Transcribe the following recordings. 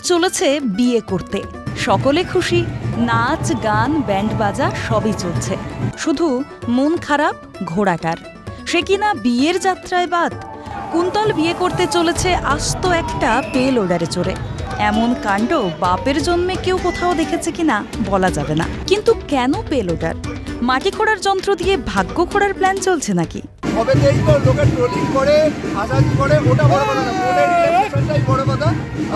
চলেছে বিয়ে করতে। সকলে খুশি, নাচ, গান, ব্যান্ড বাজা, সবই চলছে। শুধু মন খারাপ, ঘোড়াটার। সে কিনা বিয়ের যাত্রায় বাদ? কুন্তল বিয়ে করতে চলেছে আস্ত একটা পেল ওডারে চড়ে। এমন কাণ্ড বাপের জন্মে কেউ কোথাও দেখেছে কিনা বলা যাবে না। কিন্তু কেন পেল ওডার মাটি খোঁড়ার যন্ত্র দিয়ে ভাগ্য খোঁড়ার প্ল্যান চলছে নাকি? করে করে ওটা রিলেশনটাই বড় কথা।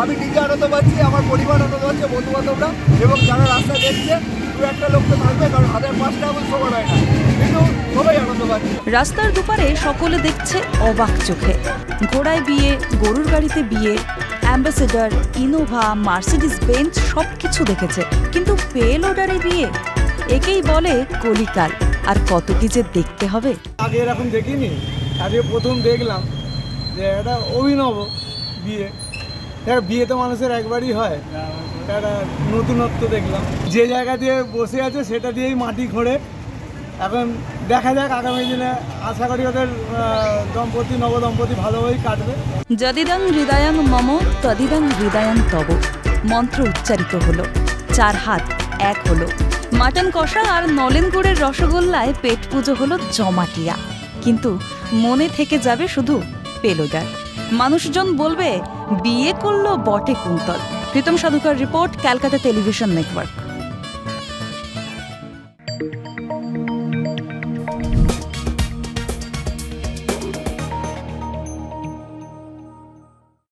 আমি নিজে আনন্দ পাচ্ছি আমার পরিবার আনন্দ পাচ্ছে বন্ধু বান্ধবরা এবং যারা রাস্তায় দেখছে দু একটা লোক তো থাকবে কারণ হাজার পাঁচটা এমন সময় হয় না। কিন্তু সবাই আনন্দ পাচ্ছে। রাস্তার দুপারে সকলে দেখছে অবাক চোখে। ঘোড়ায় বিয়ে গরুর গাড়িতে বিয়ে অ্যাম্বাসেডার ইনোভা মার্সিডিস বেঞ্চ সব কিছু দেখেছে। কিন্তু পেল অর্ডারে বিয়ে? একেই বলে কলিকাল। আর কত কি যে দেখতে হবে? আগে এরকম দেখিনি। আজকে প্রথম দেখলাম যে এটা অভিনব বিয়ে। দেখ বিয়ে তো মানুষের একবারই হয়। একটা নতুনত্ব দেখলাম। যে জায়গা দিয়ে বসে আছে, সেটা দিয়েই মাটি খোঁড়ে। এখন দেখা যাক আগামী দিনে আশা করি ওদের দম্পতি, নবদম্পতি ভালোভাবেই কাটবে। যদিদং হৃদয়ং মম, তদিদং হৃদয়ং তব। মন্ত্র উচ্চারিত হলো। চার হাত এক হলো। মাটন কষা আর নলেন গুড়ের রসগোল্লায় পেট পুজো হলো জমাটিয়া। কিন্তু মনে থেকে যাবে শুধু পেলোডার মানুষজন বলবে বিয়ে করল বটে Kuntal. Pritam Sadhukar report Calcutta television network.